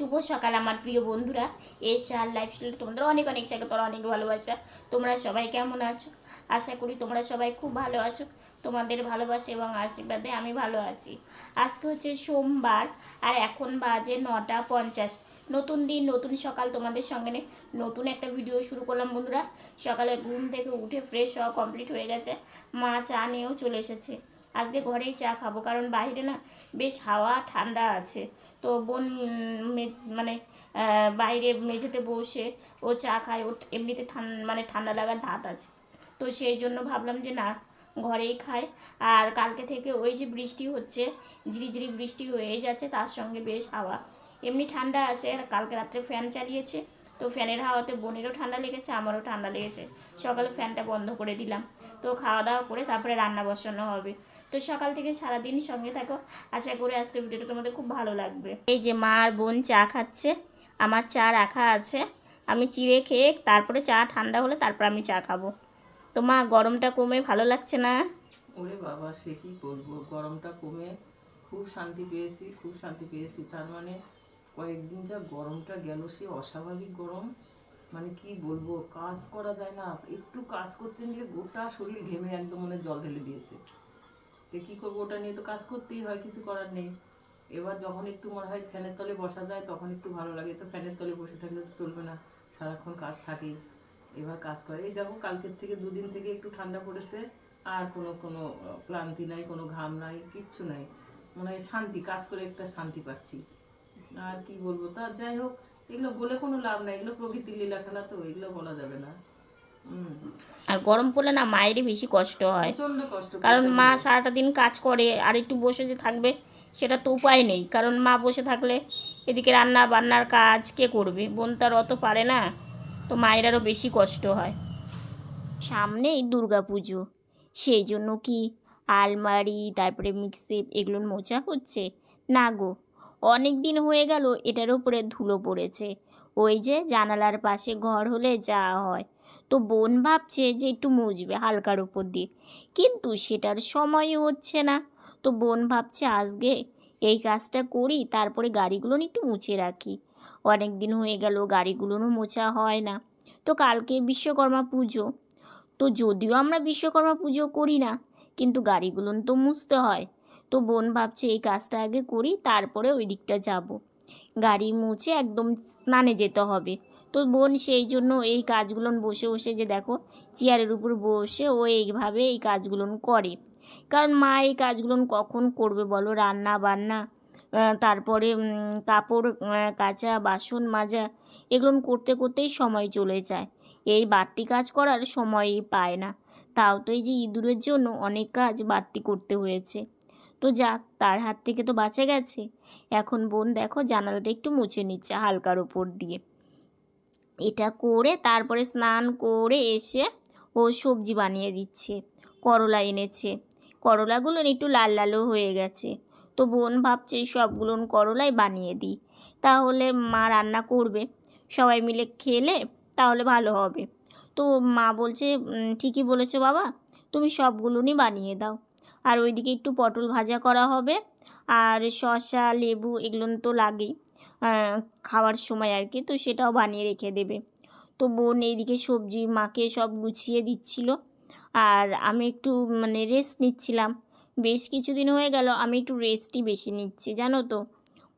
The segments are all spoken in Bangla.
শুভ সকাল, আমার প্রিয় বন্ধুরা। এসে আর লাইফস্টাইল তোমাদের অনেক অনেক স্বাগত অনেক ভালোবাসা। তোমরা সবাই কেমন আছো? আশা করি তোমরা সবাই খুব ভালো আছো। তোমাদের ভালোবাসা এবং আশীর্বাদে আমি ভালো আছি। আজকে হচ্ছে সোমবার, আর এখন বাজে নটা পঞ্চাশ। নতুন দিন, নতুন সকাল তোমাদের সঙ্গে নতুন একটা ভিডিও শুরু করলাম বন্ধুরা। সকালে ঘুম থেকে উঠে ফ্রেশ হওয়া কমপ্লিট হয়ে গেছে। মা চা নিয়েও চলে এসেছে। আজকে ঘরেই চা খাব, কারণ বাইরে না বেশ হাওয়া, ঠান্ডা আছে। তো বোন মানে বাইরে মেঝেতে বসে ও চা খায়। ও এমনিতে মানে ঠান্ডা লাগার ধাত আছে। তো সেই জন্য ভাবলাম যে না, ঘরেই খায় আর কালকে থেকে ওই যে বৃষ্টি হচ্ছে, ঝিরিঝিরি বৃষ্টি হয়ে যাচ্ছে, তার সঙ্গে বেশ হাওয়া। এমনি ঠান্ডা আছে, আর কালকে রাত্রে ফ্যান চালিয়েছে। তো ফ্যানের হাওয়াতে বোনেরও ঠান্ডা লেগেছে, আমারও ঠান্ডা লেগেছে। সকালে ফ্যানটা বন্ধ করে দিলাম। তো খাওয়া দাওয়া করে তারপরে রান্না বসানো হবে। তো সকাল থেকে সারাদিন সঙ্গে থাকো। আশা করি আজকে ভিডিওটা তোমাদের খুব ভালো লাগবে। এই যে মা আর বোন চা খাচ্ছে, আমার চা রাখা আছে। আমি চিড়ে খেয়ে তারপরে চা ঠান্ডা হলে তারপর আমি চা খাব। তো মা, গরমটা কমে ভালো লাগছে না? ওরে বাবা, সে কি করব গরমটা কমে খুব শান্তি পেয়েছি, খুব শান্তি পেয়েছি। তার মানে কয়েকদিন যা গরমটা গেল, সে অস্বাভাবিক গরম। মানে কি বলব? কাজ করা যায় না। একটু কাজ করতে নিলে গোটা শরীর ঘেমে একদম মনে জল ঢেলে দিয়েছে। তো কী করব, ওটা নিয়ে তো কাজ করতেই হয়, কিছু করার নেই। এবার যখন একটু মনে হয় ফ্যানের তলে বসা যায়, তখন একটু ভালো লাগে। তো ফ্যানের তলে বসে থাকলে তো চলবে না, সারাক্ষণ কাজ থাকেই। এবার কাজ করে। এই দেখো, কালকের থেকে দুদিন থেকে একটু ঠান্ডা পড়েছে, আর কোনো কোনো ক্লান্তি নাই, কোনো ঘাম নাই, কিচ্ছু নাই। মনে শান্তি, কাজ করে একটা শান্তি পাচ্ছি। আর কি বলব? তা যাই হোক, এগুলো বলে কোনো লাভ নাই। এগুলো প্রকৃতির লীলা খেলা তো, এগুলো বলা যাবে না। আর গরম পড়লে না মায়েরই বেশি কষ্ট হয়। কারণ মা সারাটা দিন কাজ করে আর একটু বসে যে থাকবে সেটা তো উপায় নেই। কারণ মা বসে থাকলে এদিকে রান্না বান্নার কাজ কে করবে? বোন তার অত পারে না তো মায়ের আরও বেশি কষ্ট হয়। সামনেই দুর্গা পুজো সেই জন্য কি আলমারি তারপরে মিক্সিপ এগুলো মোচা হচ্ছে? না গো অনেক দিন হয়ে গেল এটার উপরে ধুলো পড়েছে। ওই যে জানালার পাশে ঘর হলে যা হয়। তো বোন ভাবছে যে একটু মুছবে হালকার উপর দিয়ে। কিন্তু সেটার সময়ই হচ্ছে না। তো বোন ভাবছে, আজকে এই কাজটা করি, তারপরে গাড়িগুলো একটু মুছে রাখি। অনেক দিন হয়ে গেল গাড়িগুলোও মোছা হয় না। তো কালকে বিশ্বকর্মা পুজো। তো যদিও আমরা বিশ্বকর্মা পুজো করি না, কিন্তু গাড়িগুলো তো মুছতে হয়। তো বোন ভাবছে, এই কাজটা আগে করি, তারপরে ওই দিকটা যাব। গাড়ি মুছে একদম স্নানে যেতে হবে। তো বোন সেই জন্য এই কাজগুলো বসে বসে যে দেখো চেয়ারের উপর বসে ও এইভাবে এই কাজগুলো করে। কারণ মা এই কাজগুলো কখন করবে বলো? রান্না, বান্না তারপরে কাপড় কাচা, বাসন মাজা এগুলো করতে, করতেই সময় চলে যায়। এই বাড়তি কাজ করার সময়ই পায় না। তাও তো এই যে ইঁদুরের জন্য অনেক কাজ বাড়তি করতে হয়েছে। তো যাক, তার হাত থেকে তো বাঁচা গেছে। এখন বোন দেখো জানালাটা একটু মুছে নিচ্ছে হালকার ওপর দিয়ে। এটা করে তারপরে স্নান করে এসে ও সবজি বানিয়ে দিচ্ছে, করলা এনেছে। করলাগুলো একটু লাল লালও হয়ে গেছে। তো বোন ভাবছে সবগুলো করলাই বানিয়ে দিই। তাহলে মা রান্না করবে, সবাই মিলে খেলে তাহলে ভালো হবে। তো মা বলছে ঠিকই বলেছ বাবা, তুমি সবগুলোনই বানিয়ে দাও। আর ওইদিকে একটু পটল ভাজা করা হবে। আর শসা, লেবু এগুলো তো লাগেই। খাওয়ার সময় আর কি, তো সেটাও বানিয়ে রেখে দেবে। তো বোন এইদিকে সবজি, মাকে সব গুছিয়ে দিচ্ছিল। আর আমি একটু মানে রেস্ট নিচ্ছিলাম। বেশ কিছুদিন হয়ে গেল, আমি একটু রেস্টই বেশি নিচ্ছি, জানো তো?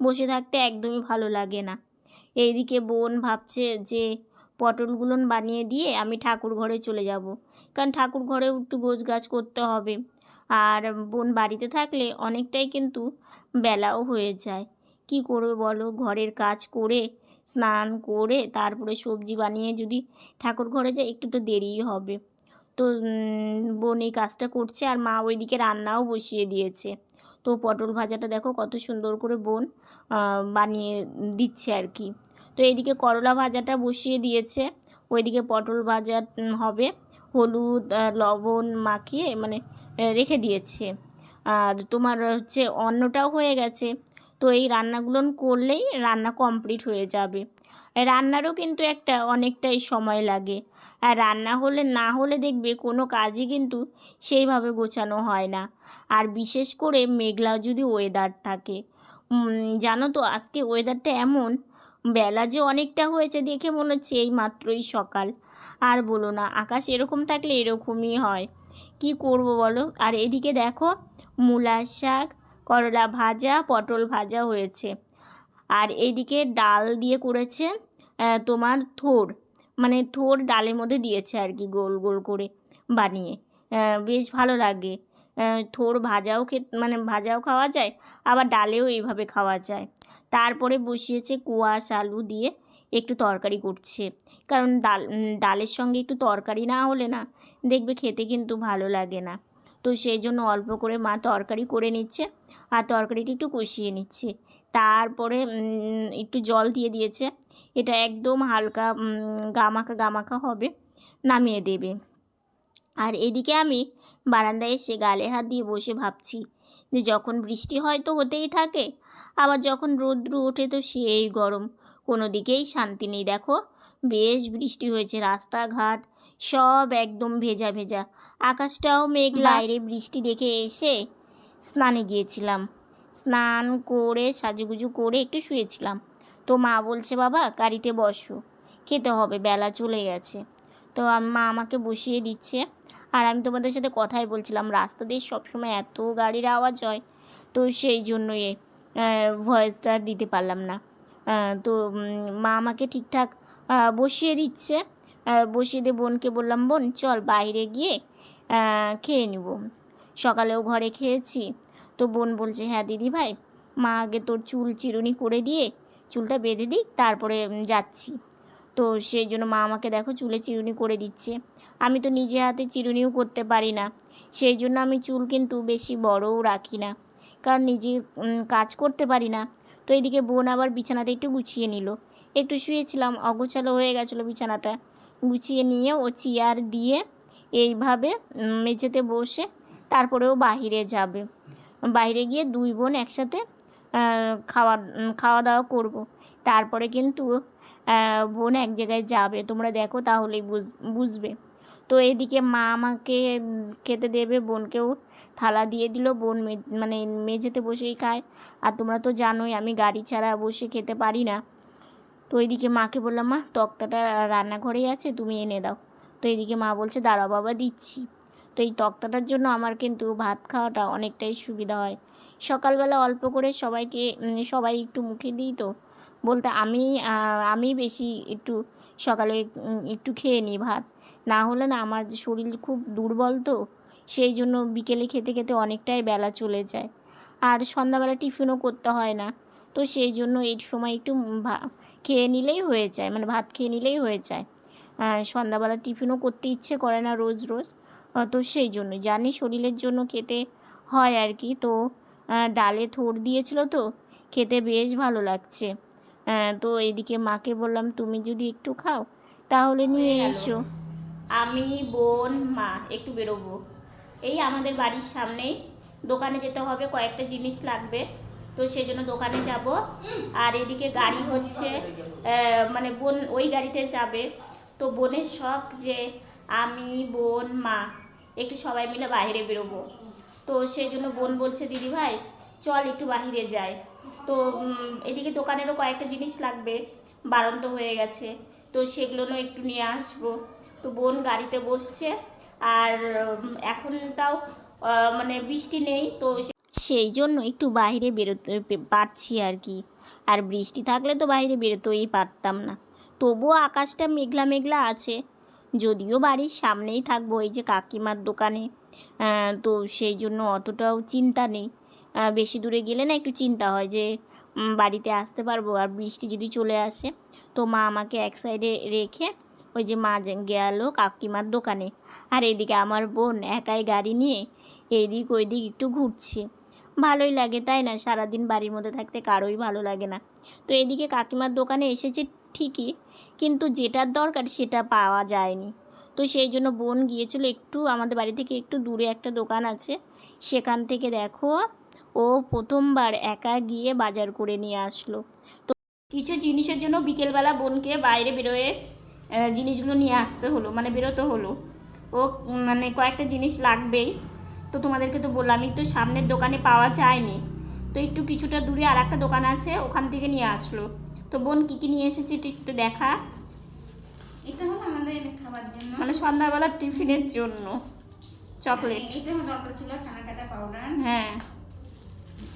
বসে থাকতে একদমই ভালো লাগে না। এইদিকে বোন ভাবছে যে পটলগুলো বানিয়ে দিয়ে আমি ঠাকুর ঘরে চলে যাব। কারণ ঠাকুর ঘরেও একটু গোছ গাছ করতে হবে। আর বোন বাড়িতে থাকলে অনেকটাই কিন্তু বেলাও হয়ে যায়। কি করবে বলো? ঘরের কাজ করে, স্নান করে, তারপরে সবজি বানিয়ে যদি ঠাকুর ঘরে যায়, একটু তো দেরিই হবে। তো বোন এই কাজটা করছে আর মা ওইদিকে রান্নাও বসিয়ে দিয়েছে। তো পটল ভাজাটা দেখো কত সুন্দর করে বোন বানিয়ে দিচ্ছে আর কি। তো এইদিকে করলা ভাজাটা বসিয়ে দিয়েছে। ওইদিকে পটল ভাজা হবে। হলুদ লবণ মাখিয়ে মানে রেখে দিয়েছে। আর তোমার হচ্ছে অন্নটাও হয়ে গেছে। তো এই রান্নাগুলো করলেই রান্না কমপ্লিট হয়ে যাবে। রান্নারও কিন্তু একটা অনেকটাই সময় লাগে। আর রান্না হলে না হলে দেখবে কোনো কাজই কিন্তু সেইভাবে গোছানো হয় না। আর বিশেষ করে মেঘলা যদি ওয়েদার থাকে। জানো তো আজকে ওয়েদারটা এমন, বেলা যে অনেকটা হয়েছে দেখে মনে হচ্ছে এই মাত্রই সকাল। আর বলো না, আকাশ এরকম থাকলে এরকমই হয়। কি করব বলো? আর এদিকে দেখো মূলা শাক করলা ভাজা, পটল ভাজা হয়েছে। আর এইদিকে ডাল দিয়ে করেছে তোমার থোর। মানে থোর ডালের মধ্যে দিয়েছে আর কি, গোল গোল করে বানিয়ে। বেশ ভালো লাগে। থোর ভাজাও খেত মানে ভাজাও খাওয়া যায়, আবার ডালেও এইভাবে খাওয়া যায়। তারপরে বসিয়েছে কুয়াশ আলু দিয়ে একটু তরকারি করছে। কারণ ডাল ডালের সঙ্গে একটু তরকারি না হলে না দেখবে খেতে কিন্তু ভালো লাগে না। তো সেই জন্য অল্প করে মা তরকারি করে নিচ্ছে। আর তরকারিটি একটু কষিয়ে নিচ্ছে। তারপরে একটু জল দিয়ে দিয়েছে। এটা একদম হালকা উম, গামাখা গামাখা হবে নামিয়ে দেবে। আর এদিকে আমি বারান্দায় এসে গালে হাত দিয়ে বসে ভাবছি যে যখন বৃষ্টি হয় তো হতেই থাকে আবার যখন রৌদ্র ওঠে তো সেই গরম। কোনো দিকেই শান্তি নেই দেখো। বেশ বৃষ্টি হয়েছে রাস্তাঘাট সব একদম ভেজা ভেজা। আকাশটাও মেঘলা। বাইরে বৃষ্টি দেখে এসে স্নানে গিয়েছিলাম। স্নান করে, সাজুগুজু করে একটু শুয়েছিলাম। তো মা বলছে, বাবা, গাড়িতে বসো। খেতে হবে, বেলা চলে গেছে। তো মা আমাকে বসিয়ে দিচ্ছে। আর আমি তোমাদের সাথে কথাই বলছিলাম, রাস্তা দিয়ে সবসময় এত গাড়ির আওয়াজ হয়, তো সেই জন্যই ভয়েসটা দিতে পারলাম না। তো মা আমাকে ঠিকঠাক বসিয়ে দিচ্ছে। বসিয়ে দিয়ে বোনকে বললাম, বোন, চল বাইরে গিয়ে খেয়ে নিব। সকালেও ঘরে খেয়েছি। তো বোন বলছে হ্যাঁ দিদি ভাই, মা আগে তোর চুল চিরুনি করে দিয়ে চুলটা বেঁধে দিই তারপরে যাচ্ছি। তো সেই জন্য মা আমাকে দেখো চুলে চিরুনি করে দিচ্ছে। আমি তো নিজে হাতে চিরুনিও করতে পারি না। সেই জন্য আমি চুল কিন্তু বেশি বড়ও রাখি না। কারণ নিজে কাজ করতে পারি না। তো এইদিকে বোন আবার বিছানাতে একটু গুছিয়ে নিল। একটু শুয়েছিলাম, অগোছালো হয়ে গেছিল বিছানাটা। গুছিয়ে নিয়ে ও চেয়ার দিয়ে এইভাবে মেঝেতে বসে তারপরেও বাহিরে যাবে। বাইরে গিয়ে দুই বোন একসাথে খাওয়া খাওয়া দাওয়া করব। তারপরে কিন্তু বোন এক জায়গায় যাবে। তোমরা দেখো তাহলেই বুঝ, বুঝবে। তো এদিকে মা আমাকে খেতে দেবে, বোনকেও থালা দিয়ে দিল। বোন মানে মেঝেতে বসেই খায়। আর তোমরা তো জানোই আমি গাড়ি ছাড়া বসে খেতে পারি না। তো এদিকে মাকে বললাম, মা, তক্তাটা রান্নাঘরেই আছে, তুমি এনে দাও। তো এদিকে মা বলছে, দাঁড়াও বাবা, দিচ্ছি। তো এই তক্তাটার জন্য আমার কিন্তু ভাত খাওয়াটা অনেকটাই সুবিধা হয়। সকালবেলা অল্প করে সবাইকে সবাই একটু মুখে দিই তো। বলতে আমি আমি বেশি একটু সকালে একটু খেয়ে নিই ভাত। না হলে না আমার শরীর খুব দুর্বল তো, সেই জন্য বিকেলে খেতে খেতে অনেকটাই বেলা চলে যায়। আর সন্ধ্যাবেলা টিফিনও করতে হয় না। তো সেই জন্য এই সময় একটু খেয়ে নিলেই হয়ে যায় মানে ভাত খেয়ে নিলেই হয়ে যায়। সন্ধ্যাবেলা টিফিনও করতে ইচ্ছে করে না রোজ রোজ। তো সেই জন্য। জানি শরীরের জন্য খেতে হয় আর কি। তো ডালে থোড় দিয়েছিল তো খেতে বেশ ভালো লাগছে। তো এদিকে মাকে বললাম তুমি যদি একটু খাও তাহলে নিয়ে এসো। আমি বোন মা একটু বেরোবো। এই আমাদের বাড়ির সামনেই দোকানে যেতে হবে কয়েকটা জিনিস লাগবে। তো সেই জন্য দোকানে যাব। আর এদিকে গাড়ি হচ্ছে মানে বোন ওই গাড়িতে যাবে। তো বোনের শখ যে আমি বোন মা একটু সবাই মিলে বাইরে বেরোবো। তো সেই জন্য বোন বলছে, দিদি ভাই, চল একটু বাইরে যাই। তো এদিকে দোকানেরও কয়েকটা জিনিস লাগবে, বারন্ত হয়ে গেছে। তো সেগুলোও একটু নিয়ে আসব। তো বোন গাড়িতে বসছে আর এখন তাও মানে বৃষ্টি নেই, তো সেই জন্য একটু বাইরে বেরোতে পারছি আর কি। আর বৃষ্টি থাকলে তো বাইরে বেরোতেই পারতাম না। তবুও আকাশটা মেঘলা মেঘলা আছে। যদিও বাড়ির সামনেই থাকব এই যে কাকিমার দোকানে। তো সেই জন্য অতটাও চিন্তা নেই। বেশি দূরে গেলে না একটু চিন্তা হয় যে বাড়িতে আসতে পারব আর বৃষ্টি যদি চলে আসে। তো মা আমাকে এক সাইডে রেখে ওই যে মা গেল কাকিমার দোকানে। আর এদিকে আমার বোন একাই গাড়ি নিয়ে এইদিক ওইদিক একটু ঘুরছে। ভালোই লাগে, তাই না? সারাদিন বাড়ির মধ্যে থাকতে কারোই ভালো লাগে না। তো এদিকে কাকিমার দোকানে এসেছে ঠিকই, কিন্তু যেটার দরকার সেটা পাওয়া যায়নি। তো সেই জন্য বোন গিয়েছিল একটু, আমাদের বাড়ি থেকে একটু দূরে একটা দোকান আছে। সেখান থেকে দেখো, ও প্রথমবার একা গিয়ে বাজার করে নিয়ে আসলো। তো কিছু জিনিসের জন্য বিকেলবেলা বোনকে বাইরে বেরোয়ে জিনিসগুলো নিয়ে আসতে হলো মানে বেরোতে হলো। ও মানে কয়েকটা জিনিস লাগবেই। তো তোমাদেরকে তো বললামই তো সামনের দোকানে পাওয়া যায়নি। তো একটু কিছুটা দূরে আর একটা দোকান আছে ওখান থেকে নিয়ে আসলো। তো বোন কী কী নিয়ে এসেছে একটু একটু দেখা। এটা হলো আমাদের খাবার জন্য। মানে সন্ধ্যাবেলার টিফিনের জন্য। চকলেট। এটা আমার দরকার ছিল ছানা কাটা পাউডার হ্যাঁ।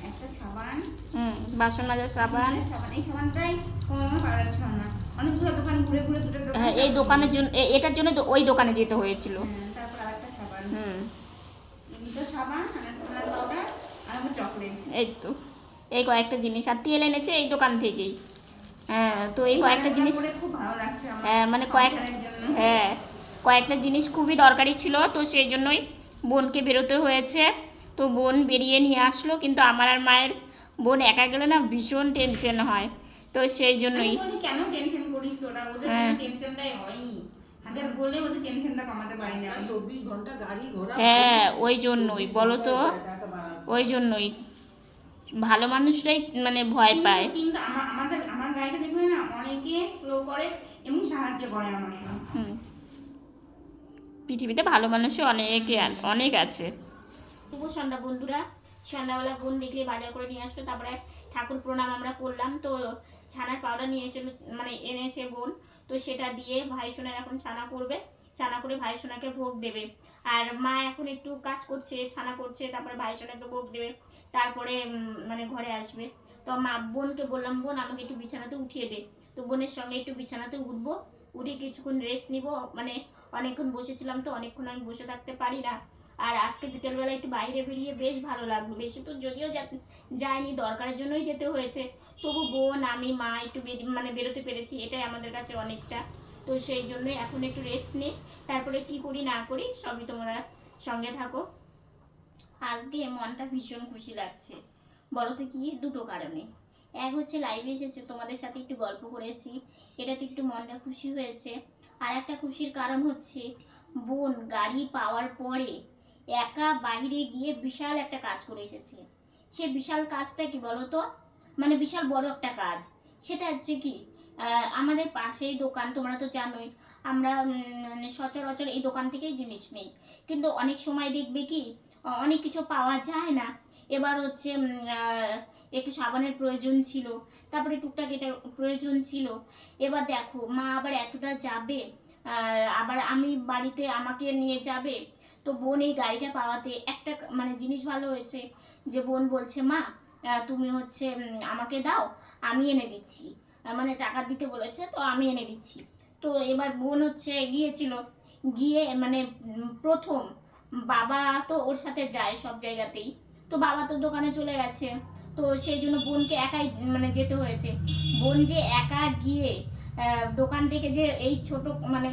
একটা সাবান। হুম বাসন মাজার সাবান। সাবান এই সাবানটাই কোনো আমার পাউডার ছিল না। অনেকগুলো দোকান ঘুরে ঘুরে দুটো হ্যাঁ এই দোকানের জন্য এটার জন্য ওই দোকানে যেতে হয়েছিল। হ্যাঁ, তারপর আরেকটা সাবান। হুম। এই তো। এই কয়েকটা জিনিস। আর তেল এনেছে এই দোকান থেকেই। হ্যাঁ তো এই কয়েকটা জিনিস হ্যাঁ মানে কয়েক হ্যাঁ কয়েকটা জিনিস খুবই দরকারি ছিল তো সেই জন্যই বোনকে বেরোতে হয়েছে। তো বোন বেরিয়ে নিয়ে আসলো কিন্তু আমার আর মায়ের বোন একা গেলে না ভীষণ টেনশন হয়। তো সেই জন্যই। কেন টেনশন করিস তোরা? ওদের হ্যাঁ। টেনশনটাই হয়ই। হ্যাঁ ওই জন্যই বলো তো। ওই জন্যই। ভালো মানুষটাই মানে ভয় পায়। কিন্তু- আমাদের আমার গাড়িটা দেখলে না অনেকে স্লো করে এবং সাহায্য করে আমাকে। হুম। পৃথিবীতে ভালো মানুষও অনেক অনেক আছে। শুভ সন্ধ্যা বন্ধুরা। সন্ধ্যাবেলা বোন দেখলে বাজার করে নিয়ে আসলো তারপরে ঠাকুর প্রণাম আমরা করলাম। তো ছানার পাউডার নিয়ে এসে মানে এনেছে বোন। তো সেটা দিয়ে ভাই সোনার এখন ছানা করবে ছানা করে ভাই সোনাকে ভোগ দেবে। আর মা এখন একটু কাজ করছে, ছানা করছে, তারপরে ভাই সোনাকে ভোগ দেবে। তারপরে মানে ঘরে আসবে। তো মা বোনকে বললাম, বোন, আমাকে একটু বিছানাতে উঠিয়ে দে। তো বোনের সঙ্গে একটু বিছানাতে উঠবো। উঠে কিছুক্ষণ রেস্ট নিব। মানে অনেকক্ষণ বসেছিলাম তো, অনেকক্ষণ আমি বসে থাকতে পারি না। আর আজকে বিকেলবেলা একটু বাইরে বেরিয়ে বেশ ভালো লাগল। বেশি তো যদিও যায়নি, দরকারের জন্যই যেতে হয়েছে। তবু বোন, আমি, মা একটু মানে বেরোতে পেরেছি, এটাই আমাদের কাছে অনেকটা। তো সেই জন্যই এখন একটু রেস্ট নিই তারপরে কি করি না করি, সবই তোমরা সঙ্গে থাকো। আজকে মনটা ভীষণ খুশি লাগছে। বলতে কি, দুটো কারণে। এক হচ্ছে লাইভে এসেছে, তোমাদের সাথে একটু গল্প করেছি, এটাতে একটু মনটা খুশি হয়েছে। আর একটা খুশির কারণ হচ্ছে, বোন গাড়ি পাওয়ার পরে একা বাইরে গিয়ে বিশাল একটা কাজ করে এসেছে। সে বিশাল কাজটা কি বলো তো? মানে বিশাল বড় একটা কাজ। সেটা হচ্ছে কি আমাদের পাশেই দোকান, তোমরা তো জানোই, আমরা মানে সচরাচর এই দোকান থেকেই জিনিস নেই। কিন্তু অনেক সময় দেখবে কি অনেক কিছু পাওয়া যায় না। এবার হচ্ছে একটু সাবানের প্রয়োজন ছিল, তারপরে টুকটাক এটা প্রয়োজন ছিল। এবার দেখো, মা আবার এতটা যাবে আবার আমি বাড়িতে আমাকে নিয়ে যাবে, তো বোন এই গাড়িটা পাওয়াতে একটা মানে জিনিস ভালো হয়েছে, যে বোন বলছে, মা তুমি হচ্ছে আমাকে দাও, আমি এনে দিচ্ছি। মানে টাকা দিতে বলেছে, তো আমি এনে দিচ্ছি। তো এবার বোন হচ্ছে গিয়েছিল, গিয়ে মানে প্রথম বাবা তো ওর সাথে যায় সব জায়গাতেই। তো বাবা তো দোকানে চলে গেছে। তো সেই জন্য বোনকে একাই মানে যেতে হয়েছে। বোন যে একা গিয়ে দোকান থেকে যে এই ছোট মানে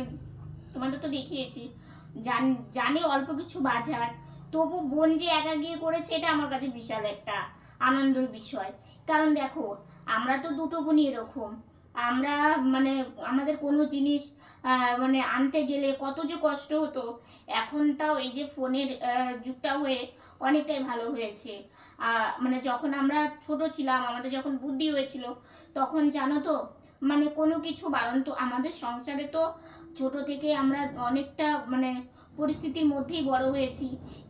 তোমাদের তো দেখিয়েছি, জান, জানি অল্প কিছু বাজার। তবু বোন যে একা গিয়ে করেছে, এটা আমার কাছে বিশাল একটা আনন্দের বিষয়। কারণ দেখো, আমরা তো দুটো বোনই এরকম। আমরা মানে আমাদের কোনো জিনিস মানে আনতে গেলে কত যে কষ্ট হতো, এখন তাও এই যে ফোনের যুগটা হয়ে অনেকটাই ভালো হয়েছে। মানে যখন আমরা ছোট ছিলাম, আমাদের যখন বুদ্ধি হয়েছিল, তখন জানো তো মানে কোনো কিছু বারণ তো আমাদের সংসারে তো ছোট থেকে আমরা অনেকটা মানে পরিস্থিতির মধ্যেই বড় হয়েছি।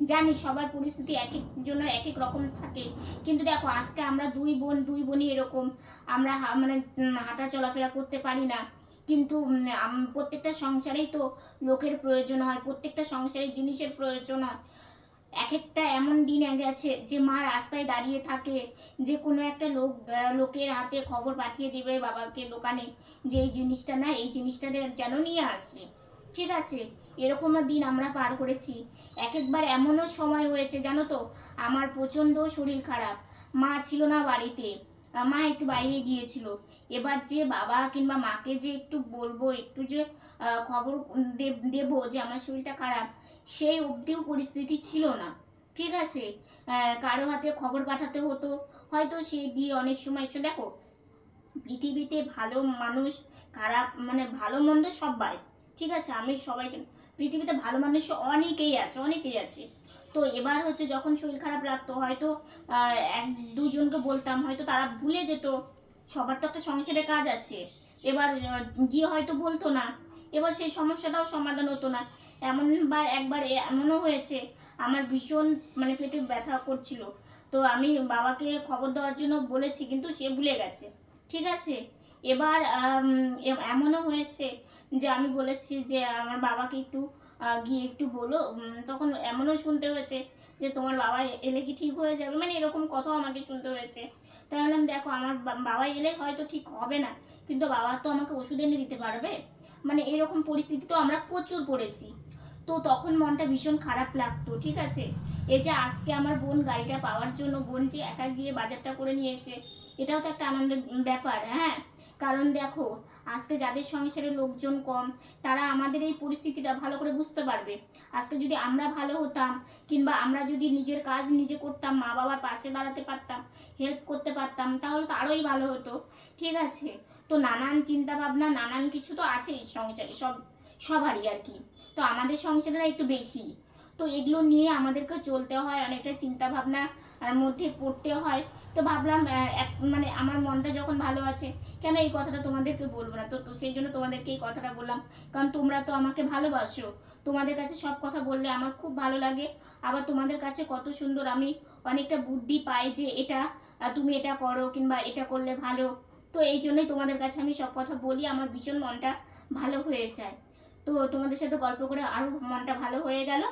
জানি সবার পরিস্থিতি এক এক জন্য এক এক রকম থাকে। কিন্তু দেখো, আজকে আমরা দুই বোন, দুই বোনই এরকম। আমরা মানে হাঁটা চলাফেরা করতে পারি না। কিন্তু প্রত্যেকটা সংসারেই তো লোকের প্রয়োজন হয়, প্রত্যেকটা সংসারে জিনিসের প্রয়োজন হয়। এক একটা এমন দিন গেছে যে মা রাস্তায় দাঁড়িয়ে থাকে, যে কোনো একটা লোক লোকের হাতে খবর পাঠিয়ে দেবে বাবাকে দোকানে যে এই জিনিসটা না, এই জিনিসটা যেন নিয়ে আসে। ঠিক আছে? এরকমও দিন আমরা পার করেছি। এক একবার এমনও সময় হয়েছে, জানো তো? আমার প্রচণ্ড শরীর খারাপ। মা ছিল না বাড়িতে। মা একটু বাইরে গিয়েছিল। এবার যে বাবা কিংবা মাকে যে একটু বলব, একটু যে খবর দেব যে আমার শরীরটা খারাপ, সেই অবধিও পরিস্থিতি ছিল না। ঠিক আছে? কারও হাতে খবর পাঠাতে হতো। হয়তো সে দিয়ে অনেক সময় এসে, দেখো, পৃথিবীতে ভালো মানুষ, খারাপ মানে ভালো মন্দ সবাই ঠিক আছে? আমি সবাইকে পৃথিবীতে ভালো মানুষ অনেকেই আছে অনেকেই আছে। তো এবার হচ্ছে যখন শরীর খারাপ লাগতো হয়তো এক দুজনকে বলতাম, হয়তো তারা ভুলে যেত, সবার তো একটা সংসারে কাজ আছে। এবার গিয়ে হয়তো বলতো না, এবার সেই সমস্যাটাও সমাধান হতো না। এমন বা একবার এমনও হয়েছে, আমার ভীষণ মানে পেটে ব্যথা করছিল। তো আমি বাবাকে খবর দেওয়ার জন্য বলেছি, কিন্তু সে ভুলে গেছে। ঠিক আছে? এবার এমনও হয়েছে যে আমি বলেছি যে আমার বাবাকে একটু গিয়ে একটু বলো। তখন এমনও শুনতে হয়েছে যে তোমার বাবা এলে কি ঠিক হয়ে যাবে? মানে এরকম কথাও আমাকে শুনতে হয়েছে। তাই বললাম, দেখো, আমার বাবা এলে হয়তো ঠিক হবে না, কিন্তু বাবা তো আমাকে ওষুধ এনে দিতে পারবে। মানে এরকম পরিস্থিতি তো আমরা প্রচুর পড়েছি। তো তখন মনটা ভীষণ খারাপ লাগতো, ঠিক আছে? এই যে আজকে আমার বোন গাড়িটা পাওয়ার জন্য, বোন যে একা গিয়ে বাজারটা করে নিয়ে এসে, এটাও তো একটা আনন্দের ব্যাপার হ্যাঁ? কারণ দেখো আজকে যাদের সংসারে লোকজন কম, তারা আমাদের এই পরিস্থিতিটা ভালো করে বুঝতে পারবে। আজকে যদি আমরা ভালো হতাম কিংবা আমরা যদি নিজের কাজ নিজে করতাম মা বাবার পাশে দাঁড়াতে পারতাম হেল্প করতে পারতাম, তাহলে তো আরোই ভালো হতো। ঠিক আছে? তো নানান চিন্তা ভাবনা নানান কিছু তো আছেই সংসারে সব, সবারই আর কি। তো আমাদের সংসারে না একটু বেশি। তো এগুলো নিয়ে আমাদেরকে চলতে হয়, অনেকটা চিন্তা ভাবনা মধ্যে পড়তে হয়। তো ভাবলাম এক মানে আমার মনটা যখন ভালো আছে কেন এই কথাটা তোমাদেরকে বলব না? তো সেই জন্য তোমাদেরকে এই কথাটা বললাম। কারণ তোমরা তো আমাকে ভালোবাসো। তোমাদের কাছে সব কথা বললে আমার খুব ভালো লাগে। আবার তোমাদের কাছে কত সুন্দর আমি অনেকটা বুদ্ধি পাই যে এটা তুমি এটা করো কিংবা এটা করলে ভালো। তো এই জন্যই তোমাদের কাছে আমি সব কথা বলি। আমার ভীষণ মনটা ভালো হয়ে যায়। তো তোমাদের সাথে গল্প করে আরও মনটা ভালো হয়ে গেল।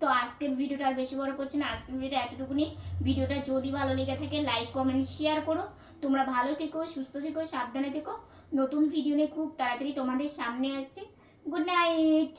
তো আজকের ভিডিওটা আর বেশি বড় করছি না। আজকের ভিডিওটা এতটুকুনি। ভিডিওটা যদি ভালো লেগে থাকে লাইক কমেন্ট শেয়ার করো। তোমরা ভালো থেকো, সুস্থ থেকো, সাবধানে থেকো। নতুন ভিডিও নিয়ে খুব তাড়াতাড়ি তোমাদের সামনে আসছে। Good night